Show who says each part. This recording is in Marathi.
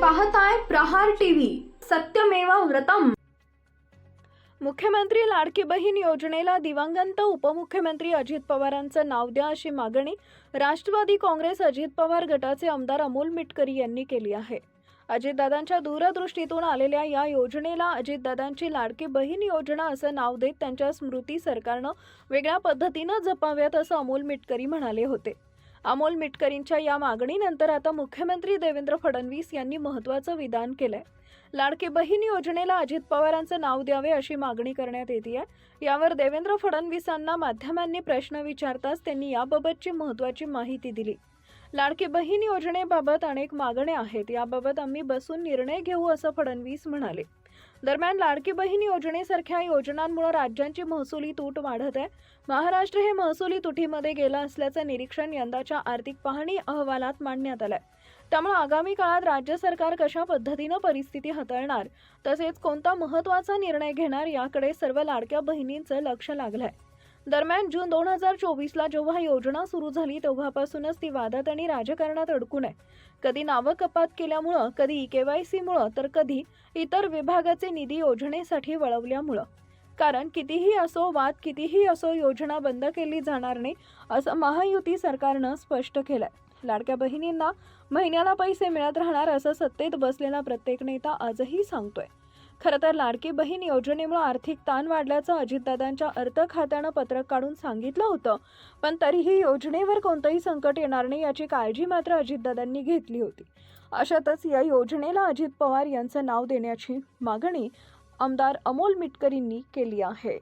Speaker 1: पाहताय प्रहार टीव्ही सत्यमेवा व्रतम.
Speaker 2: मुख्यमंत्री लाडकी बहीण योजनेला दिवंगत उपमुख्यमंत्री अजित पवारांचं नाव द्या अशी मागणी राष्ट्रवादी काँग्रेस अजित पवार गटाचे आमदार अमोल मिटकरी यांनी केली आहे. अजितदादांच्या दूरदृष्टीतून आलेल्या या योजनेला अजितदादांची लाडकी बहीण योजना असं नाव देत त्यांच्या स्मृती सरकारनं वेगळ्या पद्धतीनं जपाव्यात असं अमोल मिटकरी म्हणाले होते. अमोल मिटकरींच्या या मागणीनंतर आता मुख्यमंत्री देवेंद्र फडणवीस यांनी महत्त्वाचं विधान केलंय. लाडकी बहीण योजनेला अजित पवारांचं नाव द्यावे अशी मागणी करण्यात येते यावर देवेंद्र फडणवीसांना माध्यमांनी प्रश्न विचारताच त्यांनी याबाबतची महत्त्वाची माहिती दिली. लाडकी बहीण योजनेबाबत अनेक मागण्या आहेत. याबाबत आम्ही बसून निर्णय घेऊ असं फडणवीस म्हणाले. दरम्यान लाडकी बहीण योजनेसारख्या योजनांमुळे राज्यांची महसुली तूट वाढत आहे. महाराष्ट्र हे महसुली तुटीमध्ये गेलं असल्याचं निरीक्षण यंदाच्या आर्थिक पाहणी अहवालात मांडण्यात आलंय. त्यामुळे आगामी काळात राज्य सरकार कशा पद्धतीनं परिस्थिती हाताळणार तसेच कोणता महत्त्वाचा निर्णय घेणार याकडे सर्व लाडक्या बहिणींचं लक्ष लागलंय. दरम्यान जून दोन हजार चोवीसला जेव्हा योजना सुरू झाली तेव्हापासूनच ती वादात आणि राजकारणात अडकून आहे. कधी नावं कपात केल्यामुळं कधी ई के वाय सीमुळं तर कधी इतर विभागाचे निधी योजनेसाठी वळवल्यामुळं. कारण कितीही असो वाद कितीही असो योजना बंद केली जाणार नाही असं महायुती सरकारनं स्पष्ट केलंय. लाडक्या बहिणींना महिन्याला पैसे मिळत राहणार असं सत्तेत बसलेला प्रत्येक नेता आजही सांगतोय. खरं तर लाडकी बहीण योजनेमुळे आर्थिक ताण वाढल्याचं अजितदादांच्या अर्थ खात्यानं पत्रक काढून सांगितलं होतं. पण तरीही योजनेवर कोणतंही संकट येणार नाही याची काळजी मात्र अजितदादांनी घेतली होती. अशातच या योजनेला अजित पवार यांचं नाव देण्याची मागणी आमदार अमोल मिटकरींनी केली आहे.